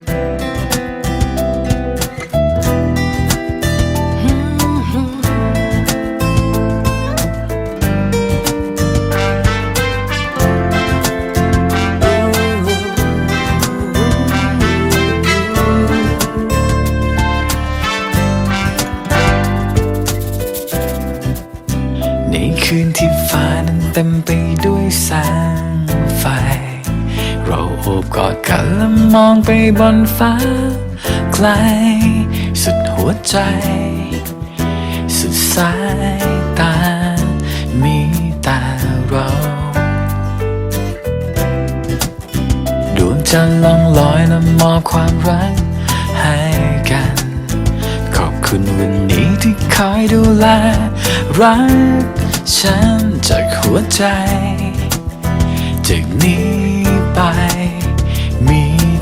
ในคืนที่ฟ้านั้นเต็มไปด้วยแสงไฟ เราโอบกอดกันและมองไปบนฟ้า ไกล สุดหัวใจ สุดสายตา มีแต่เราดวงจันทร์ล่องลอยและมอบความรักให้กัน ขอบคุณวันนี้ที่คอยดูแล รักฉันจากหัวใจ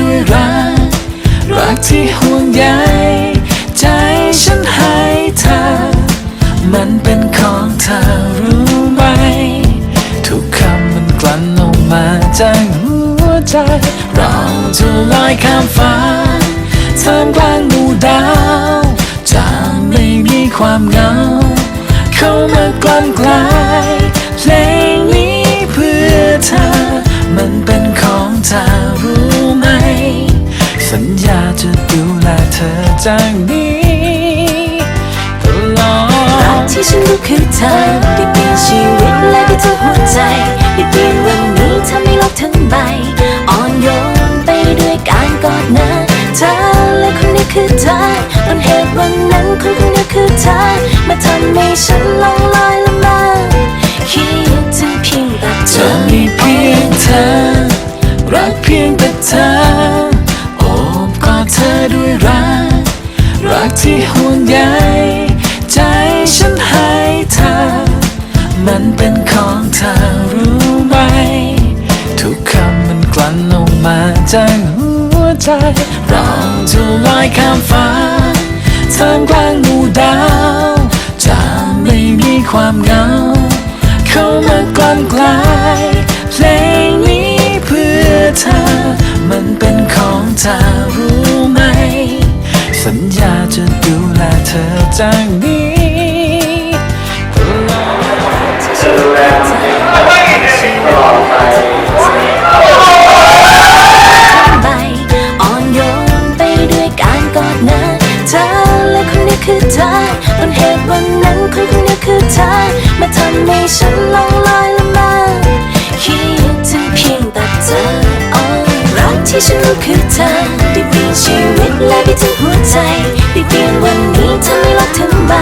ด้วยรัก รักที่ห่วงใยใจฉันให้เธอ มันเป็นของเธอรู้ไหม ทุกคำมันกลั่นออกมาจากหัวใจ เราจะลอยข้ามฟ้าท่ามกลางหมู่ดาวจะไม่มีความเหงา เข้ามากลั่นกลายเพลง จากนี้ตลอรักที่ฉันรู้คือเธอได้เปลี่ยนชีวิตและได้ทุกหัวใจได้เปลี่ยนวันนี้ทำให้โลกทั้งใบอ่อนโยนไปด้วยการกอดนะเธอและคนนี้คือเธอต้นเหตุวันนั้นคนคนนี้คือเธอมาทำให้ฉันลองลอยละมาคิดถึงเพียงแต่เธอมีเพียงเธอรักเพียงแต่เธอ รักที่ห่วงใยใจฉันให้เธอ มันเป็นของเธอรู้ไหม ทุกคำมันกลั่นออกมาจากหัวใจ เราจะลอยข้ามฟ้าท่ามกลางหมู่ดาว จะไม่มีความเหงา เข้ามากลั่นกลายเพลง เธอจากนี้ตลอดใบอ่อนโยนไปด้วยการกอดนะเธอและคนนี้คือเธอต้นเหตุวันนั้นคนคนนี้คือเธอมาทำให้ฉันลองลอยละมาคิดถึงเพียงแต่เธอ ที่ฉันรู้คือเธอได้เปลี่ยนชีวิตและได้ถึงหัวใจได้เปลี่ยนวันนี้ทำให้โลกทั้งใบ